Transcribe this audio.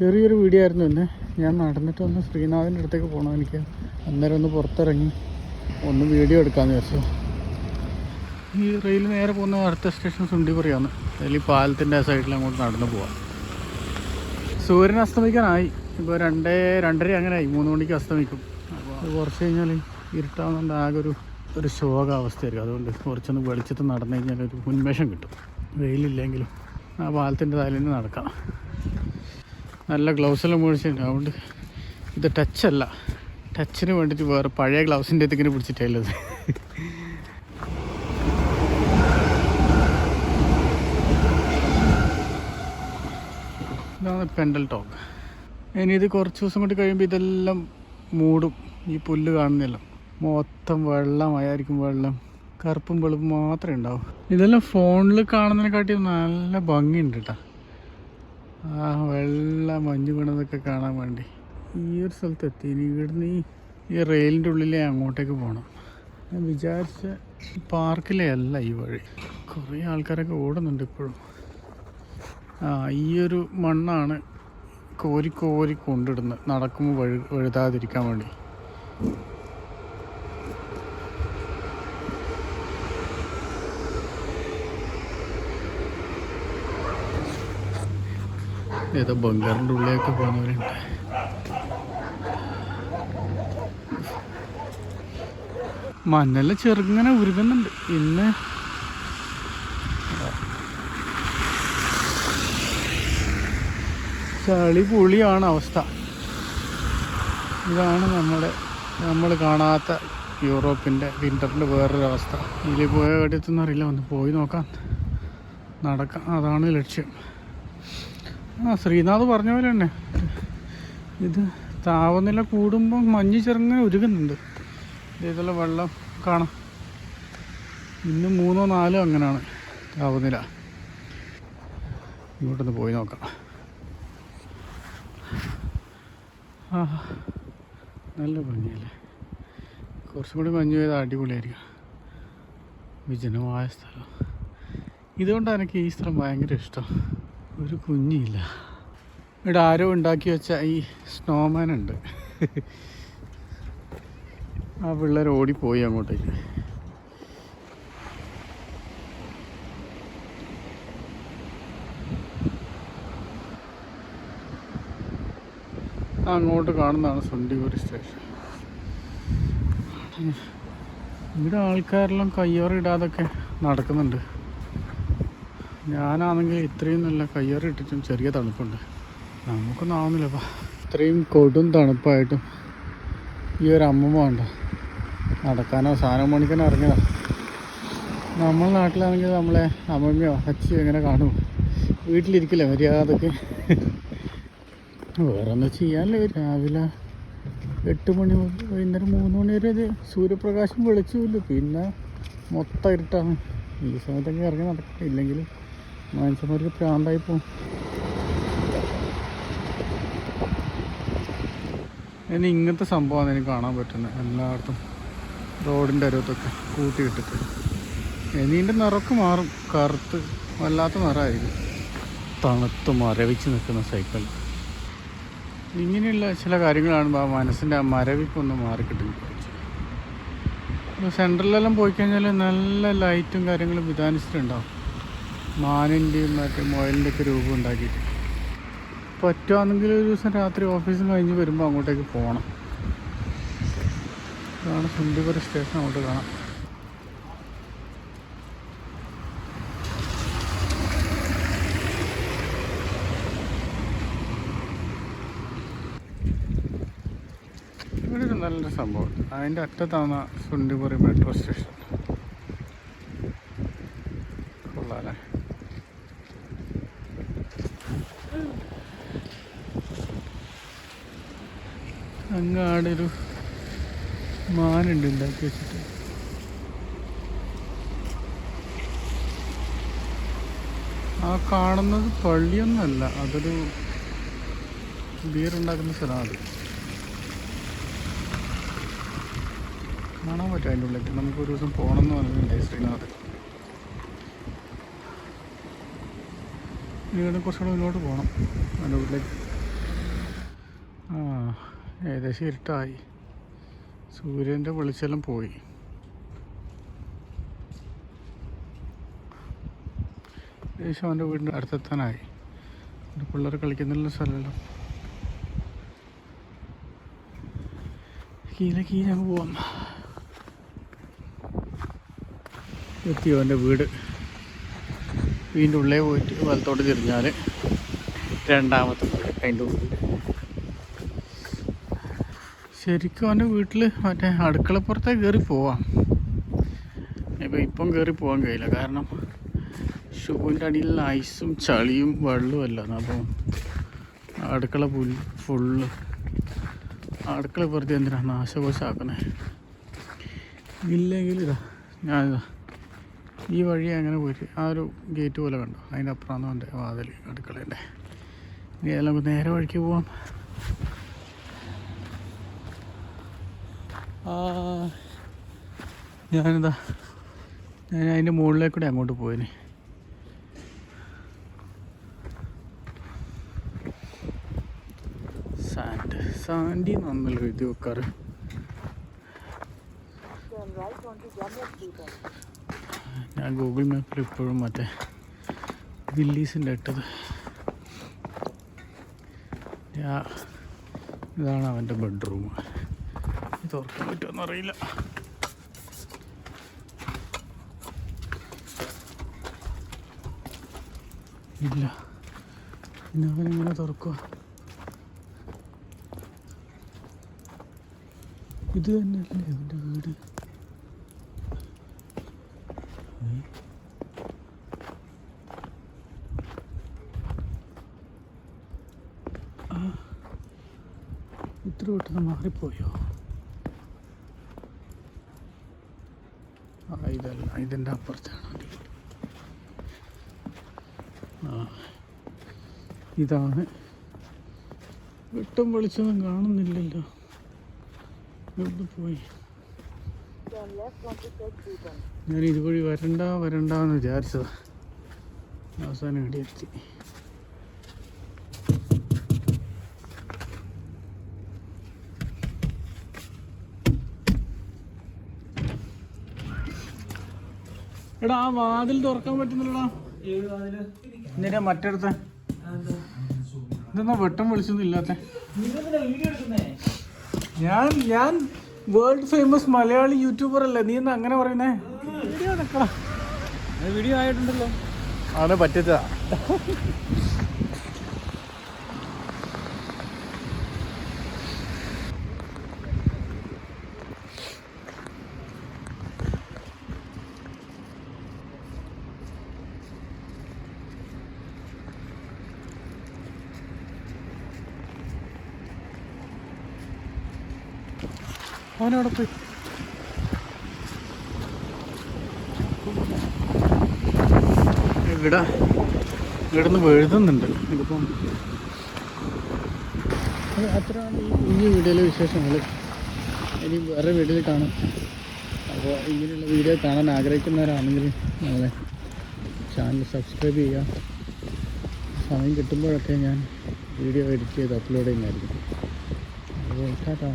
ചെറിയൊരു വീഡിയോ ആയിരുന്നു എന്നെ ഞാൻ നടന്നിട്ട് ഒന്ന് ശ്രീനാഥിന്റെ അടുത്തേക്ക് പോകണം എനിക്ക്. അന്നേരം ഒന്ന് പുറത്തിറങ്ങി ഒന്ന് വീഡിയോ എടുക്കാമെന്ന് വിചാരിച്ചു. ഈ റെയിൽ നേരെ പോകുന്ന അടുത്ത സ്റ്റേഷൻ സുണ്ടിപുറിയാണ് അതിൽ ഈ പാലത്തിന്റെ സൈഡിൽ അങ്ങോട്ട് നടന്നു പോവാം. സൂര്യൻ അസ്തമിക്കാനായി. ഇപ്പോൾ രണ്ടേ രണ്ടര അങ്ങനെ ആയി മൂന്ന് മണിക്ക് അസ്തമിക്കും. അപ്പോൾ കുറച്ച് കഴിഞ്ഞാൽ ഇരുട്ടാവുന്നുണ്ട് ആകെ ഒരു ഒരു ശോകാവസ്ഥയായിരിക്കും. അതുകൊണ്ട് കുറച്ചൊന്ന് വെളിച്ചത്ത് നടന്നു കഴിഞ്ഞാൽ ഒരു ഉന്മേഷം കിട്ടും. വെയിലില്ലെങ്കിലും ആ പാലത്തിന്റെ തലേന്ന് നടക്കാം. നല്ല ഗ്ലൗസ് എല്ലാം മേടിച്ചിട്ടുണ്ട്. അതുകൊണ്ട് ഇത് ടച്ചല്ല ടച്ചിന് വേണ്ടിയിട്ട് വേറെ പഴയ ഗ്ലൗസിന്റെ ഇതിങ്ങനെ പിടിച്ചിട്ടുള്ളത് ഇതാണ് പെൻഡൽ ടോക്ക്. ഇനി ഇത് കുറച്ച് ദിവസം കൊണ്ട് കഴിയുമ്പോൾ ഇതെല്ലാം മൂടും. ഈ പുല്ല് കാണുന്നില്ല. മൊത്തം വെള്ളമായിരിക്കും വെള്ളം. കറുപ്പും വെളുപ്പും മാത്രമേ ഉണ്ടാവും. ഇതെല്ലാം ഫോണിൽ കാണുന്നതിനെക്കാട്ടി നല്ല ഭംഗിയുണ്ട് കേട്ടോ ആ വെള്ള മഞ്ഞ് വീണതൊക്കെ കാണാൻ വേണ്ടി. ഈ ഒരു സ്ഥലത്ത് എത്തി ഇനി ഇവിടുന്ന് ഈ റെയിലിന്റെ ഉള്ളിലേ അങ്ങോട്ടേക്ക് പോകണം ഞാൻ വിചാരിച്ച പാർക്കിലെ അല്ല ഈ വഴി. കുറേ ആൾക്കാരൊക്കെ ഓടുന്നുണ്ട് ഇപ്പോഴും. ആ ഈ ഒരു മണ്ണാണ് കോരി കോരി കൊണ്ടിടുന്നത്. നടക്കുമ്പോൾ വഴു വഴുതാതിരിക്കാൻ വേണ്ടി. ഏതോ ബംഗാറിന്റെ ഉള്ളിലേക്ക് പോകുന്നവരുണ്ട്. മഞ്ഞെല്ലാം ചെറുങ്ങനെ ഉരുകുന്നുണ്ട്. ഇന്ന് ചളി പൊളിയാണ് അവസ്ഥ. ഇതാണ് നമ്മുടെ നമ്മൾ കാണാത്ത യൂറോപ്പിന്റെ വിന്ററിന്റെ വേറൊരു അവസ്ഥ. ഇതിൽ പോയ കടിയത്തൊന്നും അറിയില്ല. ഒന്ന് പോയി നോക്കാം. നടക്കാം. അതാണ് ലക്ഷ്യം. ആ ശ്രീനാഥ് പറഞ്ഞ പോലെ തന്നെ. ഇത് താപനില കൂടുമ്പോൾ മഞ്ഞ് ചെറുങ്ങനെ ഉരുകുന്നുണ്ട്. ഇതേപോലെ വെള്ളം കാണാം. ഇന്ന് മൂന്നോ നാലോ അങ്ങനെയാണ് താപനില. ഇങ്ങോട്ടൊന്ന് പോയി നോക്കാം. ആ നല്ല ഭംഗിയല്ലേ? കുറച്ചും കൂടി മഞ്ഞ് പോയത് അടിപൊളിയായിരിക്കും. വിജനമായ സ്ഥലം. ഇതുകൊണ്ടാണ് എനിക്ക് ഈ സ്ഥലം ഭയങ്കര ഇഷ്ടം. ഒരു കുഞ്ഞില്ല. ഇവിടെ ആരോ ഉണ്ടാക്കി വെച്ച ഈ സ്നോമാൻ ഉണ്ട്. ആ പിള്ളേർ ഓടിപ്പോയി അങ്ങോട്ടേക്ക്. അങ്ങോട്ട് കാണുന്നതാണ് സുണ്ടിപൂരി സ്റ്റേഷൻ. ഇവിടെ ആൾക്കാരെല്ലാം കയ്യോറിടാതൊക്കെ നടക്കുന്നുണ്ട്. ഞാനാണെങ്കിൽ ഇത്രയും നല്ല കയ്യേറി ഇട്ടിട്ടും ചെറിയ തണുപ്പുണ്ട്. നമുക്കൊന്നും ആവുന്നില്ലപ്പാ ഇത്രയും കൊടും തണുപ്പായിട്ടും ഈ ഒരു അമ്മമ്മ വേണ്ട നടക്കാനോ സാധനം പണിക്കാനോ ഇറങ്ങിയതാ. നമ്മളെ നാട്ടിലാണെങ്കിൽ നമ്മളെ അമ്മമ്മയോ അച്ഛയോ എങ്ങനെ കാണും? വീട്ടിലിരിക്കില്ല മര്യാദയ്ക്ക്? വേറെ ഒന്നും ചെയ്യാനില്ല? രാവിലെ എട്ട് മണി വൈകുന്നേരം മൂന്ന് മണി വരെ സൂര്യപ്രകാശം വെളിച്ചില്ല പിന്നെ മൊത്തം ഇരുട്ടാണ്. ഈ സമയത്തൊക്കെ ഇറങ്ങി നടക്കും ഇല്ലെങ്കിൽ മനുഷ്യന്മാർക്ക് പ്രാന്തായി പോകും ഇനി ഇങ്ങനത്തെ സംഭവമാണ് എനിക്ക് കാണാൻ പറ്റുന്നത്. എല്ലായിടത്തും റോഡിന്റെ അരുവത്തൊക്കെ കൂട്ടിയിട്ടിട്ട് ഇനീന്റെ നിറക്ക് മാറും. കറുത്ത് വല്ലാത്ത നിറമായിരിക്കും തണുത്ത് മരവിച്ച് നിൽക്കുന്ന സൈക്കിൾ. ഇങ്ങനെയുള്ള ചില കാര്യങ്ങളാണ് ആ മനസ്സിന്റെ ആ മരവിപ്പൊന്ന് മാറിക്കിട്ടും സെൻട്രലിലെല്ലാം പോയി കഴിഞ്ഞാൽ നല്ല ലൈറ്റും കാര്യങ്ങളും വിധാനിച്ചിട്ടുണ്ടാവും. മാനിന്റെയും മറ്റേ മുയലിന്റെയൊക്കെ രൂപം ഉണ്ടാക്കിയിട്ട്. പറ്റുവാണെങ്കിൽ ഒരു ദിവസം രാത്രി ഓഫീസിൽ കഴിഞ്ഞ് വരുമ്പോൾ അങ്ങോട്ടേക്ക് പോകണം ഇതാണ് സുന്ദിപുര സ്റ്റേഷൻ അങ്ങോട്ട് കാണാം. ഇവിടെ ഒരു നല്ലൊരു സംഭവം. അതിന്റെ അറ്റത്താണ് സുണ്ടിപുറി മെട്രോ സ്റ്റേഷൻ. അങ്ങാടെ ഒരു മാനുണ്ട് ഉണ്ടാക്കി വെച്ചിട്ട്. ആ കാണുന്നത് പള്ളിയൊന്നുമല്ല അതൊരു ബിയർ ഉണ്ടാക്കുന്ന അത്. കാണാൻ പറ്റും അതിന്റെ ഉള്ളിലേക്ക്. നമുക്ക് ഒരു ദിവസം പോകണം എന്ന് പറഞ്ഞിട്ടുണ്ടായി ശ്രീനാഥ് ഇവിടെ കുറച്ചുകൂടെ മുന്നോട്ട് പോകണം. അതിന്റെ ഉള്ളിലേക്ക്. ഏകദേശം ഇരുട്ടായി. സൂര്യന്റെ വെളിച്ചെല്ലാം പോയി. ഏകദേശം അവന്റെ വീടിന്റെ അടുത്തെത്താനായി. പിള്ളേർ കളിക്കുന്നുള്ള സ്ഥലമല്ലോ. കീഴെ കീഴെ പോവാം. എത്തി അവന്റെ വീട്? വീടിന്റെ ഉള്ളേ പോയിട്ട് വലത്തോട്ട് തിരിഞ്ഞാൽ രണ്ടാമത്തെ വീട്. അതിന്റെ ഉള്ളിൽ ശരിക്കും അവന്റെ വീട്ടിൽ മറ്റേ അടുക്കളപ്പുറത്തേക്ക് കയറി പോവാം. ഇപ്പം ഇപ്പം കയറി പോകാൻ കഴിയില്ല. കാരണം ഷൂവിന്റെ അടിയിൽ ഐസും ചളിയും വെള്ളവും എല്ലാം അപ്പം അടുക്കള പുൽ ഫുള്ള് അടുക്കള വെറുതെ എന്തിനാണ് നാശകോശാക്കണേ ഇല്ലെങ്കിൽ ഇതാ ഞാനിതാ ഈ വഴി അങ്ങനെ പോയിട്ട് ആ ഒരു ഗേറ്റ് പോലെ കണ്ടു? അതിന്റെ അപ്പുറമാണ് എന്റെ വാതിൽ അടുക്കളേന്റെ. ഇനി നമുക്ക് നേരെ വഴിക്ക് പോവാം. ഞാനിതാ ഞാൻ അതിന്റെ മുകളിലേക്കൂടെ അങ്ങോട്ട് പോയിന്. സാൻഡ് സാൻഡി നന്നല്ലോ എഴുതി വെക്കാറ്. ഞാൻ ഗൂഗിൾ മാപ്പിൽ ഇപ്പോഴും മറ്റേ വില്ലീസിന്റെ ഇട്ടത്. ഇതാണ് അവന്റെ ബെഡ്റൂം. തുറക്കാൻ പറ്റുമെന്ന് അറിയില്ല. ഇല്ല. പിന്നെ അവനിങ്ങനെ തുറക്കുക ഇത് തന്നെയല്ലേ അവന്റെ വീട്? ഇത്ര പെട്ടെന്ന് മാറിപ്പോയോ ആ ഇതല്ല ഇതിന്റെ അപ്പുറത്താണ് ഇതാണ്. വെട്ടം വെളിച്ചൊന്നും കാണുന്നില്ലല്ലോ. എവിടെ പോയി. ഞാൻ ഇതുവഴി വരണ്ട വരണ്ടെന്ന് വിചാരിച്ചതാണ് വിചാരിച്ചതാ. അവസാനം ഇവിടെ എത്തി എടാ ആ വാതിൽ തുറക്കാൻ പറ്റുന്നില്ലടാ. എന്നിട്ട് മറ്റടുത്ത. ഇതെന്നാ വെട്ടം വിളിച്ചൊന്നും ഇല്ലാത്ത. ഞാൻ ഞാൻ വേൾഡ് ഫേമസ് മലയാളി യൂട്യൂബർ അല്ലേ? നീ എന്നാ അങ്ങനെ പറയുന്നേ? വീഡിയോ വീഡിയോ ആയിട്ടുണ്ടല്ലോ. അവനെ പറ്റിച്ചതാ അവനവിടെ പോയി ഇവിടെ ഇവിടുന്ന് എഴുതുന്നുണ്ട് ഇതിപ്പം അത് അത്രയാണ് ഈ വീഡിയോയിലെ വിശേഷങ്ങൾ. ഇനി വേറെ വീഡിയോയിൽ കാണാം അപ്പോൾ ഇങ്ങനെയുള്ള വീഡിയോ കാണാൻ ആഗ്രഹിക്കുന്നവരാണെങ്കിൽ നമ്മളെ ചാനൽ സബ്സ്ക്രൈബ് ചെയ്യുക. സമയം കിട്ടുമ്പോഴൊക്കെ ഞാൻ വീഡിയോ എഡിറ്റ് ചെയ്ത് അപ്ലോഡ് ചെയ്യുന്നതായിരിക്കും. അപ്പോൾ ടാറ്റാ.